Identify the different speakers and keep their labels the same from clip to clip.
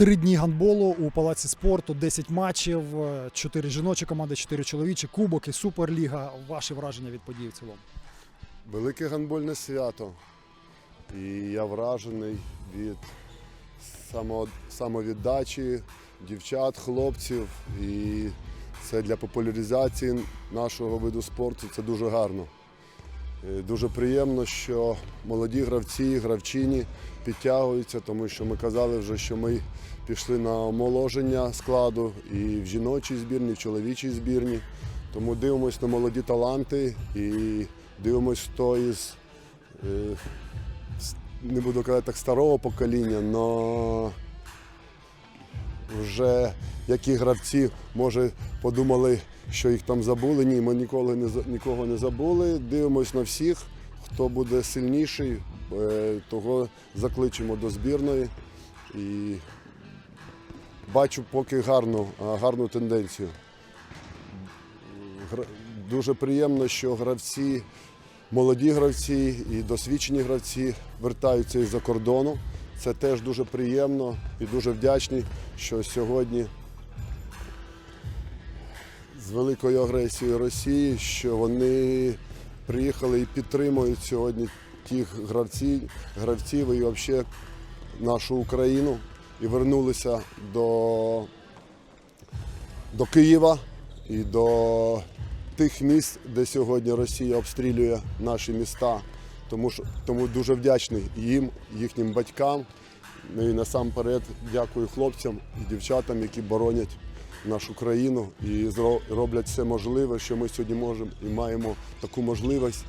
Speaker 1: Три дні гандболу у палаці спорту, 10 матчів, 4 жіночі команди, 4 чоловічі, кубок і суперліга. Ваші враження від подій в цілому?
Speaker 2: Велике гандбольне свято. І я вражений від само, самовіддачі дівчат, хлопців. І це для популяризації нашого виду спорту це дуже гарно. Е, Дуже приємно, що молоді гравці, гравчині підтягуються, тому що ми казали вже, що ми пішли на омоложення складу і в жіночій збірні, і в чоловічій збірні. Тому дивимось на молоді таланти і дивимось, хто із, е, не буду казати так, старого покоління, але вже які гравці, може, подумали, що їх там забули. Ні, ми ніколи не, нікого не забули. Дивимось на всіх, хто буде сильніший, е, того закличемо до збірної. І бачу поки гарну, гарну тенденцію. Дуже приємно, що гравці, молоді гравці і досвідчені гравці вертаються із-за кордону. Це теж дуже приємно і дуже вдячні, що сьогодні з великою агресією Росії, що вони приїхали і підтримують сьогодні тих гравців, гравців і взагалі нашу Україну і вернулися до, до Києва і до тих міст, де сьогодні Росія обстрілює наші міста. Тому, що, тому дуже вдячний їм, їхнім батькам. Ну і насамперед дякую хлопцям і дівчатам, які боронять нашу країну і роблять все можливе, що ми сьогодні можемо і маємо таку можливість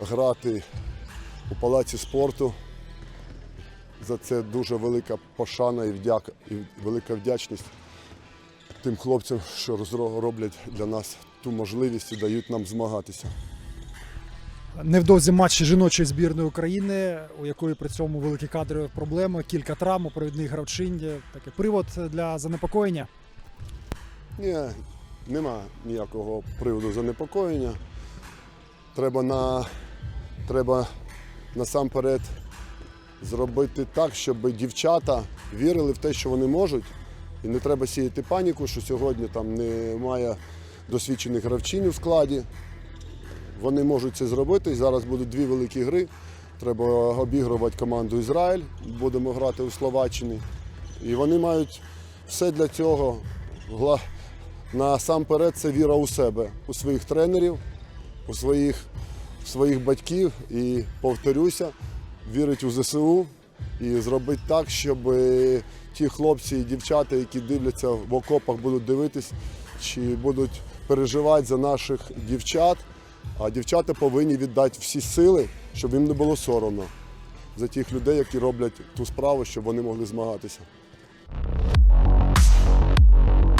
Speaker 2: грати у палаці спорту. За це дуже велика пошана і вдяка, і велика вдячність тим хлопцям, що роблять для нас ту можливість і дають нам змагатися.
Speaker 1: Невдовзі матчі жіночої збірної України, у якої при цьому великі кадрові проблеми, кілька травм, у провідних гравчинь. Такий привод для занепокоєння.
Speaker 2: Ні, нема ніякого приводу занепокоєння. Треба, на, треба насамперед зробити так, щоб дівчата вірили в те, що вони можуть. І не треба сіяти паніку, що сьогодні там немає досвідчених гравчинь у складі. Вони можуть це зробити. Зараз будуть дві великі гри. Треба обігрувати команду Ізраїль. Будемо грати у Словаччині. І вони мають все для цього. Насамперед це віра у себе, у своїх тренерів, у своїх, своїх батьків. І повторюся, вірить у ЗСУ і зробить так, щоб е, ті хлопці і дівчата, які дивляться в окопах, будуть дивитись, чи будуть переживати за наших дівчат. А дівчата повинні віддати всі сили, щоб їм не було соромно за тих людей, які роблять ту справу, щоб вони могли змагатися.